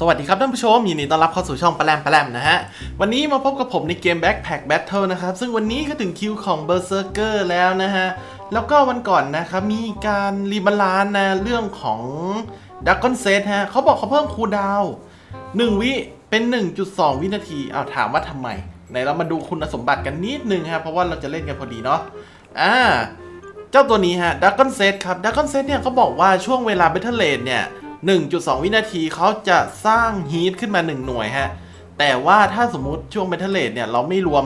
สวัสดีครับท่านผู้ชม ยินดีต้อนรับเข้าสู่ช่องปลาแรมปลาแรมนะฮะ วันนี้มาพบกับผมในเกม Backpack Battle นะครับ ซึ่งวันนี้ก็ถึงคิวของ Berserker แล้วนะฮะ แล้วก็วันก่อนนะครับ มีการรีบาลานซ์นะเรื่องของ d r a g o n Set ฮะเขาบอกเขาเพิ่มคูลดาวน์1วิเป็น 1.2 วินาทีเอาถามว่าทำไมไหนเรามาดูคุณสมบัติกันนิดนึงฮะเพราะว่าเราจะเล่นกันพอดีเนาะอ่าเจ้าตัวนี้ฮะดักกอนเซตครับดักกอนเซตเนี่ยเขาบอกว่าช่วงเวลาเบทเทเลนเนี่ย 1.2 วินาทีเขาจะสร้างฮีทขึ้นมา 1 หน่วยฮะ แต่ว่าถ้าสมมุติช่วงเบทเทเลนเนี่ยเราไม่รวม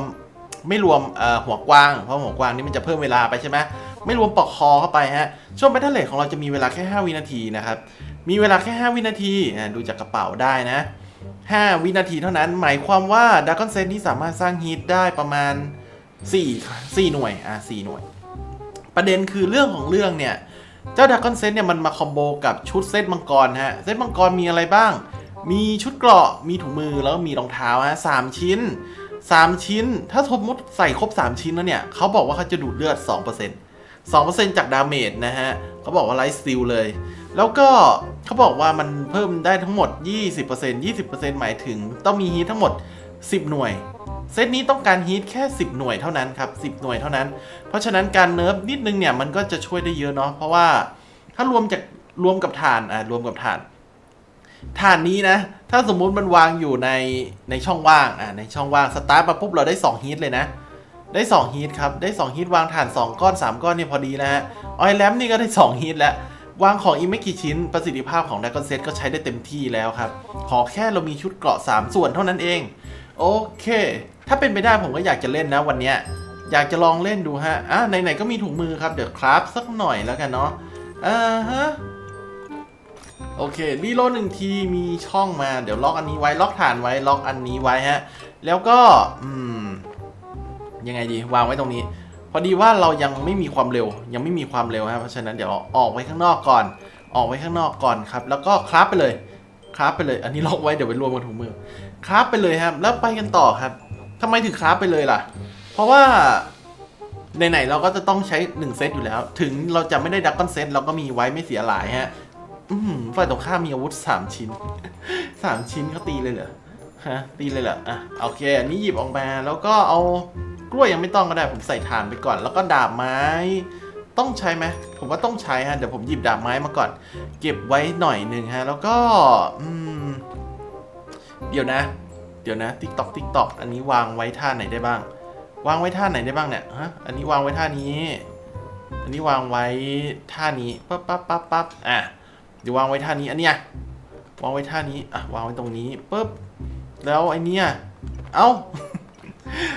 ไม่รวมหัวกว้าง เพราะหัวกว้างนี่มันจะเพิ่มเวลาไปใช่ไหมไม่รวมปอกคอเข้าไปฮะ ช่วงเบทเทเลนของเราจะมีเวลาแค่ 5 วินาทีนะครับ มีเวลาแค่ 5 วินาทีอะดูจากกระเป๋าได้นะ 5 วินาทีเท่านั้น หมายความว่าดักกอนเซตนี้สามารถสร้างฮีทได้ประมาณ 4 4 หน่วย อะ4หน่วย ประเด็นคือเรื่องของเรื่องเนี่ย เจ้าด r a กอนเซตเนี่ยมันมาคอมโบกับชุดเซตมังกรฮะ เซตมังกรมีอะไรบ้าง มีชุดเกราะ มีถุงมือแล้วก็มีรองเท้าฮะสามชิ้น 3 ชิ้น ถ้าสมมติใส่ครบ 3 ชิ้นแล้วเนี่ยเขาบอกว่าเขาจะดูดเลือด 2% 2%จากดาเมจนะฮะเขาบอกว่าไลฟ์สติลเลย แล้วก็เขาบอกว่ามันเพิ่มได้ทั้งหมด 20% 20%หมายถึงต้องมีฮีททั้งหมด 10 หน่วย เซตนี้ต้องการฮีทแค่ 10 หน่วยเท่านั้นครับ 10 หน่วยเท่านั้น เพราะฉะนั้นการเนิร์ฟนิดนึงเนี่ยมันก็จะช่วยได้เยอะเนาะ เพราะว่าถ้ารวมจากรวมกับฐานอะรวมกับฐานฐานนี้นะ ถ้าสมมุติมันวางอยู่ในในช่องว่างอะในช่องว่างสตาร์ทมาปุ๊บเราได้2ฮีทเลยนะ ได้2ฮีทครับ ได้2ฮีทวางฐาน 2 ก้อน 3 ก้อนเนี่ยพอดีแล้วฮะ ออยแลมนี่ก็ได้2ฮีทแล้ววางของอีกไม่กี่ชิ้นประสิทธิภาพของด a g o n Set ก็ใช้ได้เต็มที่แล้วครับ ขอแค่เรามีชุดเกราะ 3 ส่วนเท่านั้นเอง โอเค ถ้าเป็นไปได้ผมก็อยากจะเล่นนะวันเนี้ยอยากจะลองเล่นดูฮะอะไหนๆก็มีถุงมือครับเดี๋ยวคราฟสักหน่อยแล้วกันเนาะอ่าฮะโอเครีโหลดหนึ่งทีมีช่องมาเดี๋ยวล็อกอันนี้ไว้ล็อกฐานไว้ล็อกอันนี้ไว้ฮะ แล้วก็อืมยังไงดีวางไว้ตรงนี้ พอดีว่าเรายังไม่มีความเร็ว ยังไม่มีความเร็วฮะเพราะฉะนั้นเดี๋ยวออกไว้ข้างนอกก่อน ออกไว้ข้างนอกก่อนครับ แล้วก็คราฟไปเลยคราฟไปเลย อันนี้ล็อกไว้เดี๋ยวไปรวมกับถุงมือ คราฟไปเลยครับ แล้วไปกันต่อครับทำไมถึงคราฟไปเลยล่ะ เพราะว่าไหนๆเราก็จะต้องใช้ 1 เซตอยู่แล้ว ถึงเราจะไม่ได้ดักกอนเซตเราก็มีไว้ไม่เสียหลายฮะอืมฝ่ายตรงข้ามมีอาวุธ 3 ชิ้น 3 ชิ้นเขาตีเลยเหรอฮะตีเลยเหรออะโอเคอันนี้หยิบออกมาแล้วก็เอากล้วยยังไม่ต้องก็ได้ผมใส่ถ่านไปก่อน แล้วก็ดาบไม้ ต้องใช้ไหมผมว่าต้องใช้ฮะเดี๋ยวผมหยิบดาบไม้มาก่อน เก็บไว้หน่อยหนึ่งฮะ แล้วก็อืม เดี๋ยวนะ เดี๋ยวนะติ๊กตอกติ๊กตอกอันนี้วางไว้ท่าไหนได้บ้าง วางไว้ท่าไหนได้บ้างเนี่ยฮะอันนี้วางไว้ท่านี้ อันนี้วางไว้ท่านี้ปั๊บปั๊บปั๊บปั๊บอะเดี๋ยววางไว้ท่านี้อันเนี้ยวางไว้ท่านี้อะวางไว้ตรงนี้ปุ๊บแล้วไอเนี้ยเอ้า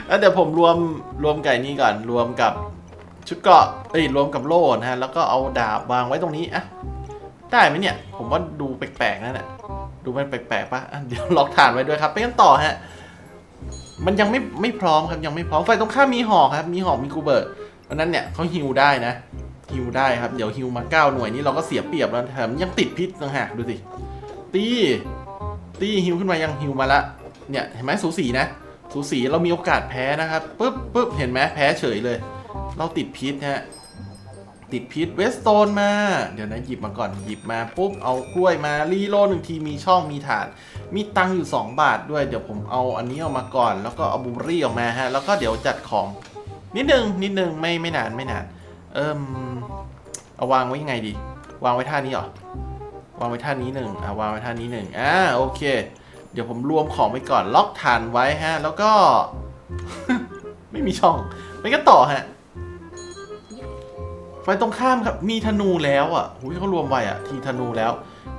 แล้วเดี๋ยวผมรวมรวมไก่นี้ก่อนรวมกับชุดเกราะเอ้ยรวมกับโล่นะฮะแล้วก็เอาดาบวางไว้ตรงนี้อะได้ไหมเนี่ย ผมว่าดูแปลกๆนั่นแหละ ดูมันแปลกๆปะเดี๋ยวล็อกฐานไว้ด้วยครับ ไปกันต่อฮะ มันยังไม่ไม่พร้อมครับยังไม่พร้อมไฟตรงข้ามมีหอกครับ มีหอกมีกูเบิร์ตเพราะนั้นเนี่ยเขาฮิวได้นะฮิวได้ครับ เดี๋ยวฮิวมาเก้าหน่วยนี้เราก็เสียเปรียบแล้วแถมยังติดพิษต่างหากดูสิ ตีตีฮิวขึ้นมายังฮิวมาละ เนี่ยเห็นไหมสูสีนะ สูสีเรามีโอกาสแพ้นะครับปุ๊บปุ๊บเห็นไหมแพ้เฉยเลย เราติดพิษฮะ ติดพิษเวสโตนมา เดี๋ยวนะหยิบมาก่อนหยิบมาปุ๊บเอากล้วยมารีโลหนึ่งทีมีช่องมีฐาน มีตังอยู่ 2 บาทด้วยเดี๋ยวผมเอาอันนี้ออกมาก่อน แล้วก็เอาบูรี่ออกมาฮะแล้วก็เดี๋ยวจัดของนิดนึงนิดนึงไม่ไม่นานไม่นาน เอิมเอาวางไว้ยังไงดี วางไว้ท่านี้เหรอวางไว้ท่านี้หนึ่งอ่าวางไว้ท่านี้หนึ่งอ่าโอเค เดี๋ยวผมรวมของไว้ก่อนล็อกฐานไว้ฮะ แล้วก็ ไม่มีช่องไปกันต่อฮะ ไฟตรงข้ามครับมีธนูแล้วอะหุยเขารวมไว้อะทีธนูแล้ว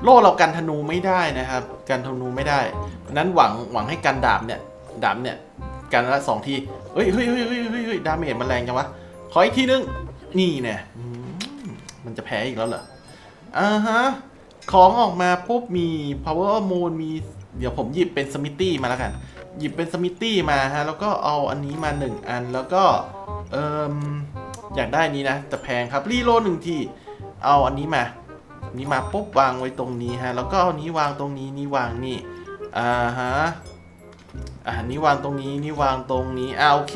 โล่เรากันธนูไม่ได้นะครับ กันธนูไม่ได้เพราะนั้นหวังหวังให้กันดาบเนี่ยดาบเนี่ยกันละสองทีเฮ้ยเฮ้ยเฮ้ยเฮ้ยเฮ้ยดาเมจมันแรงจังวะขออีกทีนึงนี่แน่อืมมันจะแพ้อีกแล้วเหรออ่าฮะของออกมาปุ๊บมี power moon มีเดี๋ยวผมหยิบเป็นสมิตี้มาแล้วกัน หยิบเป็นสมิตี้มาฮะ แล้วก็เอาอันนี้มาหนึ่งอันแล้วก็เอ่ม อยากได้นี้นะ แต่แพงครับรีโลดหนึ่งทีเอาอันนี้มานนี้มาปุ๊บวางไว้ตรงนี้ฮะแล้วก็เอานี้วางตรงนี้นี่วางนี่อ่าฮะอ่านี้วางตรงนี้นี่วางตรงนี้อ่าโอเค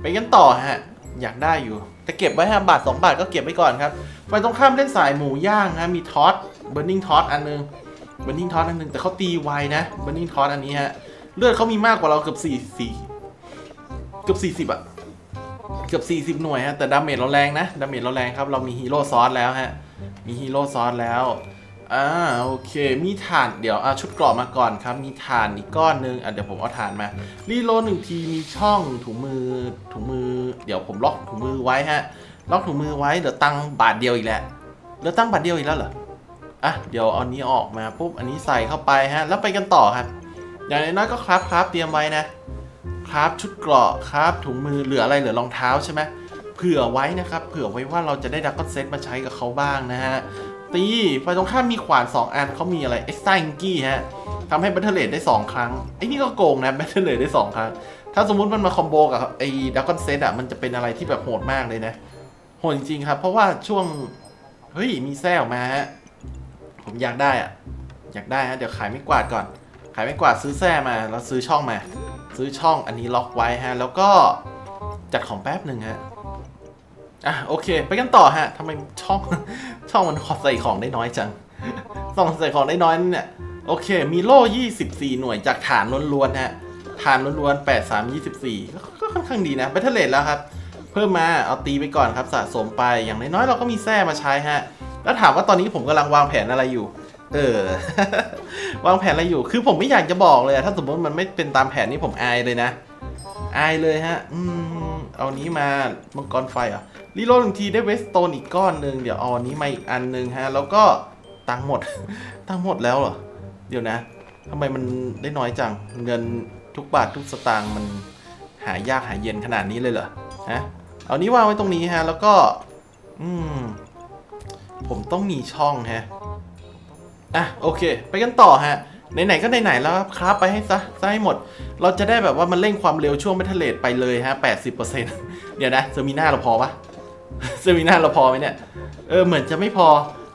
ไปกันต่อฮะอยากได้อยู่ แต่เก็บไว้ฮะบาท 2 บาทก็เก็บไว้ก่อนครับไฟตรงข้ามเล่นสายหมูย่างฮะมีทอสเบอร์นิงทอสอันนึงเบันนิงทอสอันหนึ่งแต่เขาตีไวนะเบันนิงทอสอันนี้ฮะเลือดเขามีมากกว่าเราเกือบสี่สี่เกือบสี่สิบอะ เกือบสี่สิบหน่วยฮะ แต่ดาเมจเราแรงนะ ดาเมจเราแรงครับ เรามีฮีโร่ซอสแล้วฮะ มีฮีโร่ซอสแล้ว อ่า โอเค มีฐาน เดี๋ยวอะชุดเกรอบมาก่อนครับ มีฐานอีกก้อนหนึง อะเดี๋ยวผมเอาฐานมา รีโลหนึ่งที มีช่องถุงมือ ถุงมือ เดี๋ยวผมล็อกถุงมือไว้ฮะ ล็อกถุงมือไว้ เดี๋ยวตั้งบาทเดียวอีกแล้วเหลือตังบาทเดียวอีกแล้วเหรอ อะ เดี๋ยวเอาอันนี้ออกมาปุ๊บ อันนี้ใส่เข้าไปฮะ แล้วไปกันต่อครับ อย่างน้อยก็ครับครับเตรียมไว้นะ ครับชุดเกราะครับถุงมือเหลืออะไรเหลือรองเท้าใช่ไหมเผื่อไว้นะครับ เผื่อไว้ว่าเราจะได้ดักก็เซตมาใช้กับเขาบ้างนะฮะ ตีฝ่ายตรงข้ามมีขวาน 2 อันเขามีอะไรเอ็กซ์ไซกี้ฮะทำให้บัตเทเลดได้ 2 ครั้งไอ้นี่ก็โกงนะบัตเทเลดได้ 2 ครั้ง ถ้าสมมุติมันมาคอมโบกับไอ้ดักกอนเซตอะมันจะเป็นอะไรที่แบบโหดมากเลยนะ โหดจริงๆครับ เพราะว่าช่วง เฮ้ย มีแซ่ออกมาฮะผมอยากได้อะอยากได้ฮะเดี๋ยวขายไม่กวาดก่อน ขายไม่กวาดซื้อแซ่มาแล้วซื้อช่องมา ซื้อช่องอันนี้ล็อกไว้ฮะ แล้วก็จัดของแป๊บหนึ่งฮะ อะโอเค ไปกันต่อฮะทำไมช่องช่องมันขอใส่ของได้น้อยจังส่องใส่ของได้น้อยนเนี่ย โอเค มีโล่ 24 หน่วยจากฐานล้วนๆฮะ ฐานล้วนๆ 8 3 24 ก็ก็ค่อนข้างดีนะ b บ t เทเลตแล้วครับ เพิ่มมา เอาตีไปก่อนครับ สะสมไป อย่างน้อยๆ เราก็มีแส้มาใช้ฮะ แล้วถามว่าตอนนี้ผมกำลังวางแผนอะไรอยู่ เออ วางแผนอะไรอยู่ คือผมไม่อยากจะบอกเลยอะถ้าสมมติมันไม่เป็นตามแผนนี้ผมอายเลยนะ อายเลยฮะ อืม เอานี้มา มังกรไฟอะรีโหลดหนึ่งทีได้เวสโตนอีกก้อนหนึ่งเดี๋ยวเอาอันนี้มาอีกอันหนึ่งฮะ แล้วก็ตังหมด ตังหมดแล้วเหรอ เดี๋ยวนะทำไมมันได้น้อยจัง เงินทุกบาททุกสตางค์มันหายากหายเย็นขนาดนี้เลยเหรอ ฮะ เอานี้วางไว้ตรงนี้ฮะ แล้วก็ อืม ผมต้องมีช่องฮะ อะโอเค ไปกันต่อฮะไหนๆก็ไหนๆแล้วครับไปให้ซะซะให้หมด เราจะได้แบบว่ามันเร่งความเร็วช่วงเมทัลเลตไปเลยฮะ 80%เดี๋ยวนะเซอร์มิน่าเราพอปะเซอร์มิน่าเราพอไหมเนี่ย เออเหมือนจะไม่พอ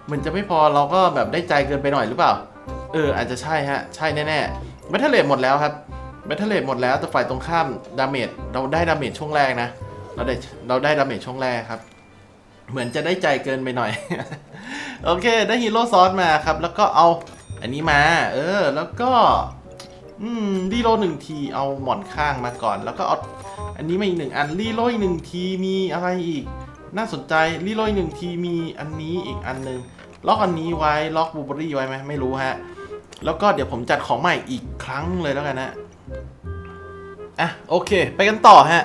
เหมือนจะไม่พอเราก็แบบได้ใจเกินไปหน่อยหรือเปล่า เอออาจจะใช่ฮะ ใช่แน่ๆเมทัลเลตหมดแล้วครับเมทัลเลตหมดแล้วแต่ฝ่ายตรงข้ามดาเมจเราได้ดาเมจช่วงแรกนะ เราได้เราได้ดาเมจช่วงแรกครับ เหมือนจะได้ใจเกินไปหน่อย โอเค ได้ฮีโร่ซอสมาครับ แล้วก็เอาอันนี้มา เออ แล้วก็ อืมรีโหลดหนึ่งที เอาหมอนข้างมาก่อน แล้วก็เอาอันนี้มาอีกหนึ่งอันรีโหลดอีกหนึ่งทีมีอะไรอีก น่าสนใจรีโหลดอีกหนึ่งทีมีอันนี้อีกอันหนึ่งล็อกอันนี้ไว้ล็อกบูเบอรี่ไว้ไหมไม่รู้ฮะ แล้วก็เดี๋ยวผมจัดของใหม่อีกครั้งเลยแล้วกันนะอะโอเค ไปกันต่อฮะ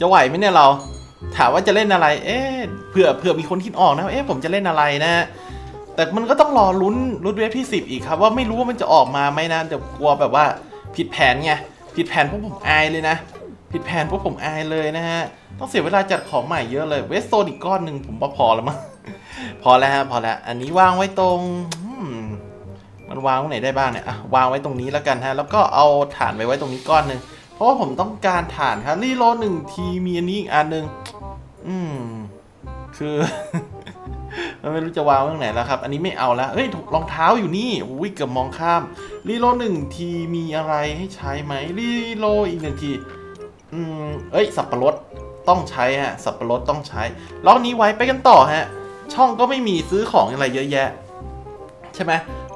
จะไหวไหมเนี่ยเรา ถามว่าจะเล่นอะไร เอ๊ะเผื่อเผื่อมีคนคิดออกนะเอ๊ะผมจะเล่นอะไรนะ แต่มันก็ต้องรอลุ้นลุ้นเวฟที่ 10 อีกครับ ว่าไม่รู้ว่ามันจะออกมาไหมนะเดี๋ยวกลัวแบบว่าผิดแผนไงผิดแผนพวกผมอายเลยนะผิดแผนพวกผมอายเลยนะฮะต้องเสียเวลาจัดของใหม่เยอะเลยเวสโซนอีกก้อนหนึ่งผมพอแล้วมั้งพอแล้วฮะพอแล้วอันนี้วางไว้ตรงมันวางตรงไหนได้บ้างเนี่ยอะวางไว้ตรงนี้แล้วกันฮะ แล้วก็เอาฐานไปไว้ตรงนี้ก้อนหนึ่งเพราะว่าผมต้องการฐานครับรีโลหนึ่งทีมีอันนี้อีกอันหนึ่ง อืม คือ มันไม่รู้จะวางไว้ตรงไหนแล้วครับ อันนี้ไม่เอาแล้วเฮ้ยถูกรองเท้าอยู่นี่อุ้ยเกือบมองข้าม รีโลหนึ่งทีมีอะไรให้ใช้ไหมรีโลอีกหนึ่งที อืม เอ้ย สับปะรดต้องใช้ฮะ สับปะรดต้องใช้ล็อกนี้ไว้ไปกันต่อฮะ ช่องก็ไม่มีซื้อของอะไรเยอะแยะ ใช่ไหม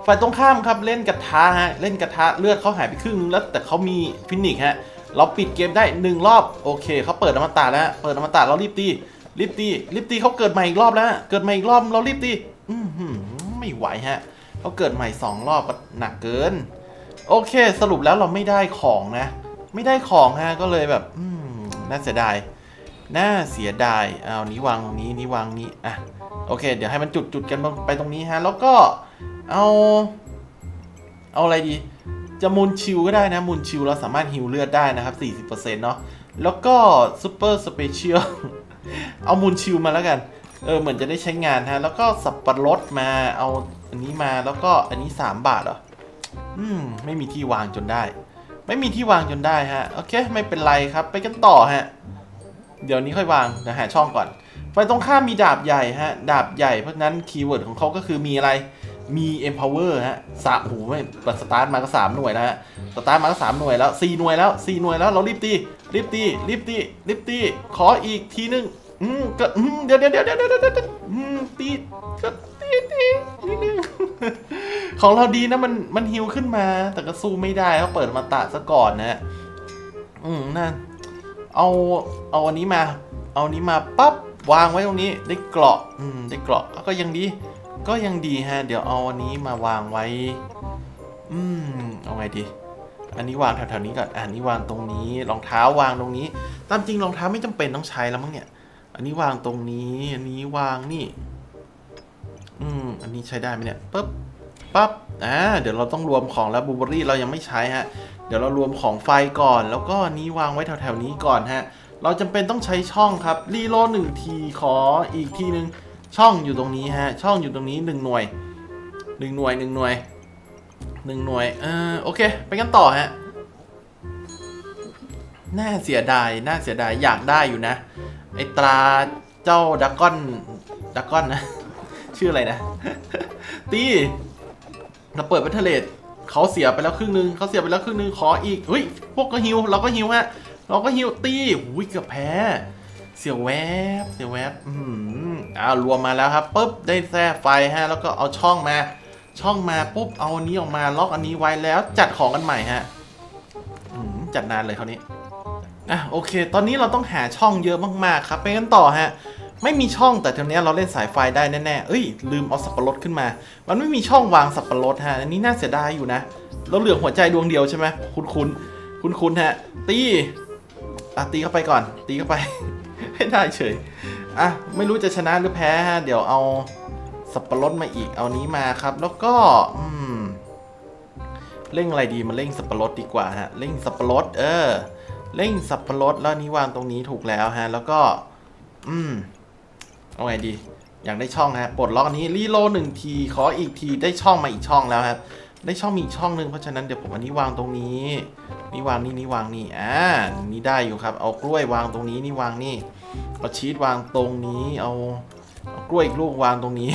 ฝ่ายตรงข้ามครับเล่นกระทะฮะ เล่นกระทะเลือดเขาหายไปครึ่งนึงแล้วแต่เขามีฟินิกฮะ เราปิดเกมได้หนึ่งรอบโอเคเขาเปิดอมตะแล้วเปิดอมตะเรารีบตีรีบตีรีบตีเขาเกิดใหม่อีกรอบแล้วเกิดใหม่อีกรอบเรารีบตีอือหือไม่ไหวฮะเขาเกิดใหม่สองรอบก็หนักเกิน โอเค สรุปแล้วเราไม่ได้ของนะ ไม่ได้ของฮะก็เลยแบบอืมน่าเสียดายน่าเสียดายเอานี้วางตรงนี้นี้วางนี้อะโอเค เดี๋ยวให้มันจุดจุดกันไปตรงนี้ฮะ แล้วก็เอา เอาอะไรดี จะมูลชิลก็ได้นะมูลชิลเราสามารถฮิวเลือดได้นะครับ 40%เนาะแล้วก็ซูเปอร์สเปเชียลเอามูลชิลมาแล้วกัน เออเหมือนจะได้ใช้งานฮะ แล้วก็สับปะรดมาเอาอันนี้มาแล้วก็อันนี้ 3 บาทเหรอ อืม ไม่มีที่วางจนได้ ไม่มีที่วางจนได้ฮะ โอเค ไม่เป็นไรครับ ไปกันต่อฮะ เดี๋ยวนี้ค่อยวางเดี๋ยวหาช่องก่อน ไปตรงข้ามมีดาบใหญ่ฮะ ดาบใหญ่เพราะฉะนั้นคีย์เวิร์ดของเขาก็คือมีอะไร มี empower ฮะสามโอ้โหไม่สตาร์ทมาก็สามหน่วยแล้วฮะ สตาร์ทมาก็สามหน่วยแล้วสี่หน่วยแล้วสี่หน่วยแล้ว เรารีบตี รีบตี รีบตี รีบตี ขออีกทีนึง อืมก็อืมเดี๋ยวเดี๋ยวเดี๋ยวเดี๋ยวเดี๋ยวเดี๋ยวอืมตีก็ตีตีนิดนึงของเราดีนะมันมันฮิวขึ้นมา แต่ก็สู้ไม่ได้เขาเปิดมาตะซะก่อนนะอืมนั่นเอาเอาอันนี้มา เอาอันนี้มาปั๊บวางไว้ตรงนี้ได้เกราะอืมได้เกราะก็ยังดี ก็ยังดีฮะ เดี๋ยวเอาอันนี้มาวางไว้ อืม เอาไงดี อันนี้วางแถวๆนี้ก่อน อันนี้วางตรงนี้ รองเท้าวางตรงนี้ ตามจริงรองเท้าไม่จำเป็นต้องใช้แล้วมั้งเนี่ย อันนี้วางตรงนี้ อันนี้วางนี่ อืม อันนี้ใช้ได้ไหมเนี่ยปึ๊บปั๊บ อ่า เดี๋ยวเราต้องรวมของแล้วบูเบอรี่เรายังไม่ใช้ฮะ เดี๋ยวเรารวมของไฟก่อน แล้วก็นี้วางไว้แถวๆนี้ก่อนฮะ เราจำเป็นต้องใช้ช่องครับ รีโลหนึ่งทีขออีกทีหนึ่ง ช่องอยู่ตรงนี้ฮะ ช่องอยู่ตรงนี้หนึ่งหน่วยหนึ่งหน่วยหนึ่งหน่วยหนึ่งหน่วยเออโอเค ไปกันต่อฮะ น่าเสียดาย น่าเสียดาย อยากได้อยู่นะ ไอตราเจ้าดักก้อนดักก้อนนะ ชื่ออะไรนะ ตีเราเปิดเป็นเทเลตเขาเสียไปแล้วครึ่งนึงเขาเสียไปแล้วครึ่งนึงขออีกเฮ้ยพวกก็ฮิวเราก็ฮิวฮะ เราก็ฮิวตีอุ้ยเกือบแพ้ เสียวแวบเสียวแวบอืมอ้าวรวมมาแล้วครับปุ๊บได้แท้ไฟฮะแล้วก็เอาช่องมา ช่องมาปุ๊บเอาอันนี้ออกมาล็อกอันนี้ไว้แล้วจัดของกันใหม่ฮะอืมจัดนานเลยคราวนี้อะโอเค ตอนนี้เราต้องหาช่องเยอะมากๆครับไปกันต่อฮะไม่มีช่องแต่ทีนี้เราเล่นสายไฟได้แน่ๆ เอ้ย ลืมเอาสับปะรดขึ้นมา มันไม่มีช่องวางสับปะรดฮะ อันนี้น่าเสียดายอยู่นะ เราเหลือหัวใจดวงเดียวใช่ไหมคุณคุณคุณคุณฮะ ตีอะตีเข้าไปก่อน ตีเข้าไป ให้ได้เฉย อะ ไม่รู้จะชนะหรือแพ้ฮะ เดี๋ยวเอาสับปะรดมาอีก เอานี้มาครับ แล้วก็ อืม เร่งอะไรดี มาเร่งสับปะรดดีกว่าฮะ เร่งสับปะรด เออ เร่งสับปะรด แล้วนี้วางตรงนี้ถูกแล้วฮะ แล้วก็ อืม เอาไงดี อยากได้ช่องฮะ ปลดล็อกอันนี้รีโลหนึ่งที ขออีกที ได้ช่องมาอีกช่องแล้วครับ ได้ช่องมีอีกช่องหนึ่งเพราะฉะนั้นเดี๋ยวผมอันนี้วางตรงนี้นี่วางนี่นี่วางนี่อ่านี่ได้อยู่ครับ เอากล้วยวางตรงนี้นี่วางนี่เอาชีสวางตรงนี้เอาเอากล้วยอีกลูกวางตรงนี้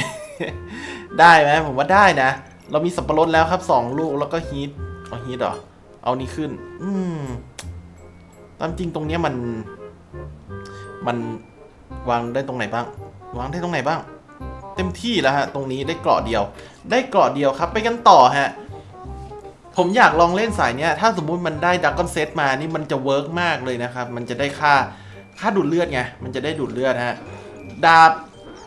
ได้ไหมผมว่าได้นะ เรามีสับปะรดแล้วครับสองลูกแล้วก็ฮีทเอาฮีทเหรอเอานี่ขึ้น อืมตามจริงตรงเนี้ยมัน มันวางได้ตรงไหนบ้าง วางได้ตรงไหนบ้าง เต็มที่แล้วฮะตรงนี้ได้เกราะเดียว ได้เกราะเดียวครับ ไปกันต่อฮะผมอยากลองเล่นสายเนี้ยถ้าสมมุติมันได้ดักกอนเซตมานี่มันจะเวิร์กมากเลยนะครับ มันจะได้ค่าค่าดูดเลือดไง มันจะได้ดูดเลือดฮะ ดาบ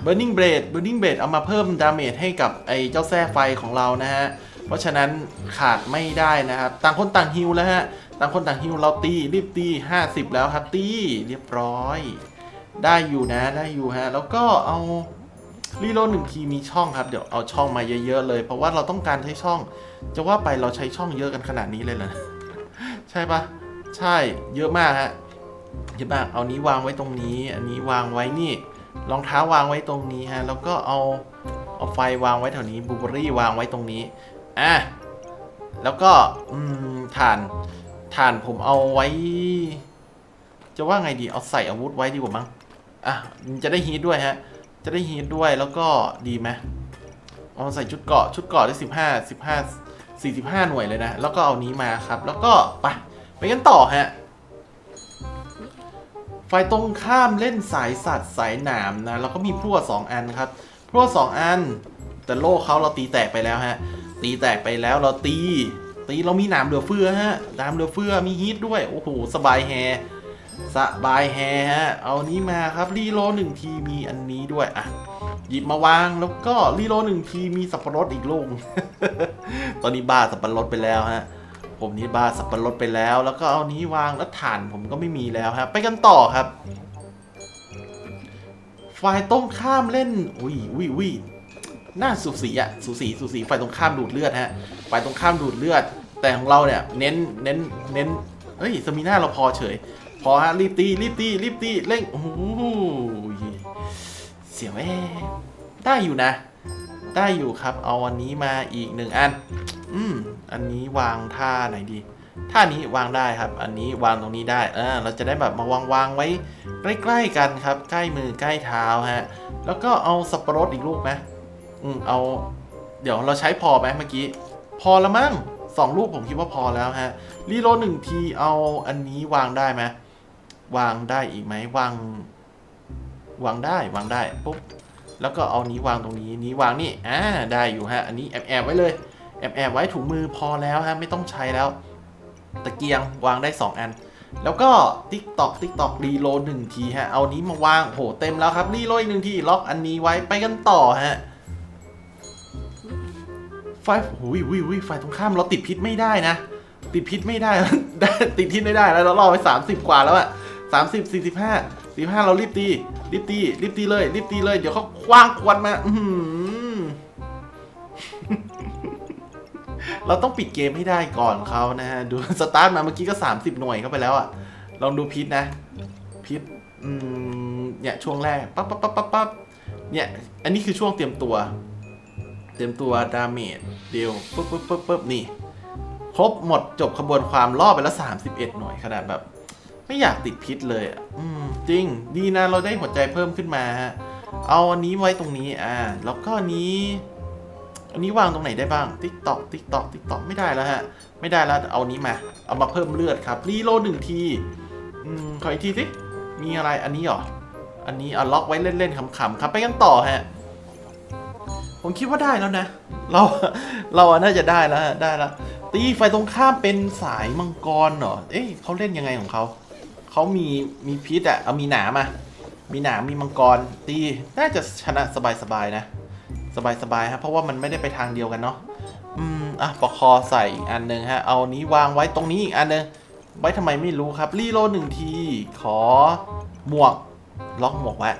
Burning Blade Burning Blade เอามาเพิ่มดาเมจให้กับไอ้เจ้าแส้ไฟของเรานะฮะ เพราะฉะนั้นขาดไม่ได้นะครับ ต่างคนต่างฮิวแล้วฮะ ต่างคนต่างฮิวเราตีรีบตี 50 แล้วครับตีเรียบร้อย ได้อยู่นะได้อยู่ฮะ แล้วก็เอา รีโหลดหนึ่งทีมีช่องครับ เดี๋ยวเอาช่องมาเยอะๆเลย เพราะว่าเราต้องการใช้ช่อง จะว่าไปเราใช้ช่องเยอะกันขนาดนี้เลยเหรอใช่ปะใช่เยอะมากฮะเยอะมากเอานี้วางไว้ตรงนี้ อันนี้วางไว้นี่รองเท้าวางไว้ตรงนี้ฮะแล้วก็เอาเอาไฟวางไว้แถวนี้บูเบอรี่วางไว้ตรงนี้อะแล้วก็อืมถ่านถ่านผมเอาไว้ จะว่าไงดีเอาใส่อาวุธไว้ดีกว่ามั้งอะจะได้ฮีทด้วยฮะ จะได้ฮีทด้วยแล้วก็ดีไหมเอาใส่ชุดเกาะชุดเกาะได้สิบห้าสิบห้าสี่สิบห้าหน่วยเลยนะ แล้วก็เอานี้มาครับ แล้วก็ไปไปกันต่อฮะฝ่ายตรงข้ามเล่นสายสัตว์สายหนามนะแล้วก็มีพลั่วสองอันครับพลั่วสองอัน แต่โล่เขาเราตีแตกไปแล้วฮะ ตีแตกไปแล้วเราตี ตีเรามีหนามเหลือเฟือฮะหนามเหลือเฟือมีฮีทด้วยโอ้โหสบายแฮ สบายแฮฮะ เอานี้มาครับรีโลหนึ่งทีมีอันนี้ด้วยอะหยิบมาวางแล้วก็รีโลหนึ่งทีมีสับปะรดอีกลูก ตอนนี้บ้าสับปะรดไปแล้วฮะ ผมนี่บ้าสับปะรดไปแล้ว แล้วก็เอานี้วางแล้วฐานผมก็ไม่มีแล้วครับไปกันต่อครับ ฝ่ายตรงข้ามเล่น อุ้ยอุ้ยอุ้ยน่าสูสีอะสูสีสูสีฝ่ายตรงข้ามดูดเลือดฮะฝ่ายตรงข้ามดูดเลือด แต่ของเราเนี่ยเน้นเน้นเน้นเฮ้ยสมีหน้าเราพอเฉย พอฮะรีบตีรีบตีรีบตีเร่งโอ้โหเสียวแอได้อยู่นะ ได้อยู่ครับเอาอันนี้มาอีกหนึ่งอัน อืมอันนี้วางท่าไหนดีท่านี้วางได้ครับ อันนี้วางตรงนี้ได้เออเราจะได้แบบมาวางวางไว้ใกล้ๆกันครับ ใกล้มือใกล้เท้าฮะ แล้วก็เอาสับปะรดอีกลูกไหมอืมเอา เดี๋ยวเราใช้พอไหมเมื่อกี้ พอละมั้งสองลูกผมคิดว่าพอแล้วฮะ รีโหลดหนึ่งทีเอาอันนี้วางได้ไหม วางได้อีกไหมวาง วางได้วางได้ปุ๊บแล้วก็เอานี้วางตรงนี้นี้วางนี่อ่าได้อยู่ฮะ อันนี้แอบแอบไว้เลยแอบแอบไว้ถุงมือพอแล้วฮะไม่ต้องใช้แล้ว ตะเกียงวางได้ 2 อัน แล้วก็ติ๊กตอกติ๊กตอกรีโหลดหนึ่งทีฮะเอานี้มาวางโหเต็มแล้วครับรีโหลดอีกหนึ่งทีล็อกอันนี้ไว้ไปกันต่อฮะไฟหุยหุยหุยไฟตรงข้ามเราติดพิษไม่ได้นะ ติดพิษไม่ได้ได้ติดพิษไม่ได้แล้วเรารอไป 30 กว่าแล้วอะ สามสิบสี่สิบห้าสี่ห้าเรารีบตี รีบตี รีบตีเลย รีบตีเลย เดี๋ยวเขาคว้างควันมา อืเราต้องปิดเกมให้ได้ก่อนเขานะฮะ ดูสตาร์ทมาเมื่อกี้ก็ 30 หน่วยเข้าไปแล้วอะลองดูพิษนะ พิษอืมเนี่ยช่วงแรก ปั๊บปั๊บปั๊บปั๊บปั๊บเนี่ย อันนี้คือช่วงเตรียมตัว เตรียมตัวดาเมจเดียวปุ๊บปุ๊บปุ๊บปุ๊บนี่ ครบหมดจบขบวนความล่อไปแล้ว 31 หน่วยขนาดแบบ ไม่อยากติดพิษเลยอะอืมจริง ดีนะเราได้หัวใจเพิ่มขึ้นมาฮะเอาอันนี้ไว้ตรงนี้อ่าแล้วก็อันนี้ อันนี้วางตรงไหนได้บ้างติ๊กตอกติ๊กตอกติ๊กตอกไม่ได้แล้วฮะ ไม่ได้แล้วเอานี้มา เอามาเพิ่มเลือดครับรีโลดหนึ่งทีอืมขออีกทีสิมีอะไรอันนี้เหรออันนี้เอาล็อกไว้เล่นๆขำๆครับไปกันต่อฮะผมคิดว่าได้แล้วนะ เราเราอะน่าจะได้แล้วได้แล้วตีไฟตรงข้ามเป็นสายมังกรเหรอ เอ๊ะเขาเล่นยังไงของเขา เขามีมีพิษอะเอามีหนามอะมีหนามมีมังกรตีน่าจะชนะสบายๆนะ สบายๆฮะเพราะว่ามันไม่ได้ไปทางเดียวกันเนาะอืมอะปอกคอใส่อีกอันหนึ่งฮะเอานี้วางไว้ตรงนี้อีกอันหนึ่งไว้ทำไมไม่รู้ครับรีโหลหนึ่งที ขอหมวกล็อกหมวกไว้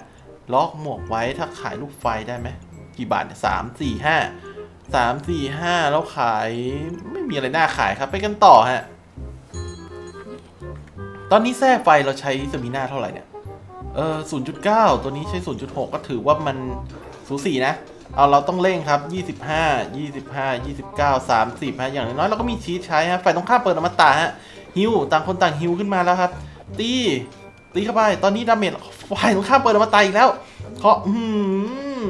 ล็อกหมวกไว้ถ้าขายลูกไฟได้ไหมกี่บาทเนี่ยสามสี่ห้าสามสี่ห้าแล้วขายไม่มีอะไรน่าขายครับไปกันต่อฮะ อนนี้แท้ไฟเราใช้สมิน่าเท่าไหร่เนี่ย เออศูนย์จุดเก้าตัวนี้ใช้ศูนย์จุดหกก็ถือว่ามันสูสีนะ เอาเราต้องเร่งครับยี่สิบห้ายี่สิบห้ายี่สิบเก้าสามสิบฮะ อย่างน้อยเราก็มีชีสใช้ฮะ ฝ่ายตรงข้ามเปิดอมตะฮะ ฮิวต่างคนต่างฮิวขึ้นมาแล้วครับ ตี ตีเข้าไป ตอนนี้ดาเมจฝ่ายตรงข้ามเปิดอมตะอีกแล้วเคาะอืม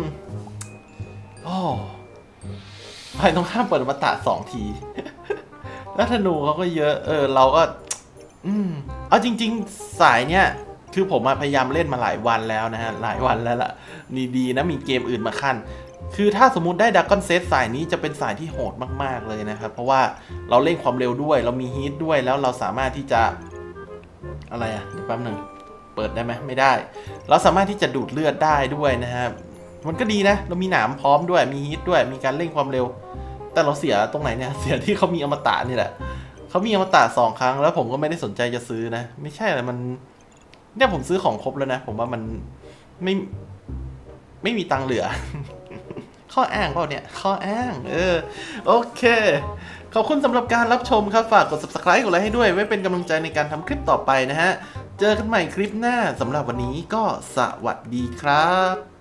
โอ้ฝ่ายตรงข้ามเปิดอมตะสองทีแล้วธนูเขาก็เยอะ เออ เราก็ อืมเอาจริง ๆ สายเนี่ยคือผมพยายามเล่นมาหลายวันแล้วนะฮะ หลายวันแล้วล่ะนี่ดีนะมีเกมอื่นมาขั้น คือถ้าสมมติได้ดักกอนเซตสายนี้จะเป็นสายที่โหดมาก ๆ เลยนะครับ เพราะว่าเราเร่งความเร็วด้วย เรามีฮีทด้วยแล้วเราสามารถที่จะ อะไรอะเดี๋ยวแป๊บหนึ่งเปิดได้ไหมไม่ได้ เราสามารถที่จะดูดเลือดได้ด้วยนะครับมันก็ดีนะ เรามีหนามพร้อมด้วยมีฮีทด้วยมีการเร่งความเร็ว แต่เราเสียตรงไหนเนี่ยเสียที่เขามีอมตะนี่แหละ เขามีอมตะสองครั้งแล้วผมก็ไม่ได้สนใจจะซื้อนะ ไม่ใช่อะไรมัน เนี่ยผมซื้อของครบแล้วนะ ผมว่ามันไม่ ไม่มีตังเหลือ ข้ออ้างเปล่าเนี่ย ข้ออ้าง เออ โอเค ขอบคุณสำหรับการรับชมครับ ฝากกด subscribe กดไลค์ให้ด้วย ไว้เป็นกำลังใจในการทำคลิปต่อไปนะฮะ เจอกันใหม่คลิปหน้าสำหรับวันนี้ก็สวัสดีครับ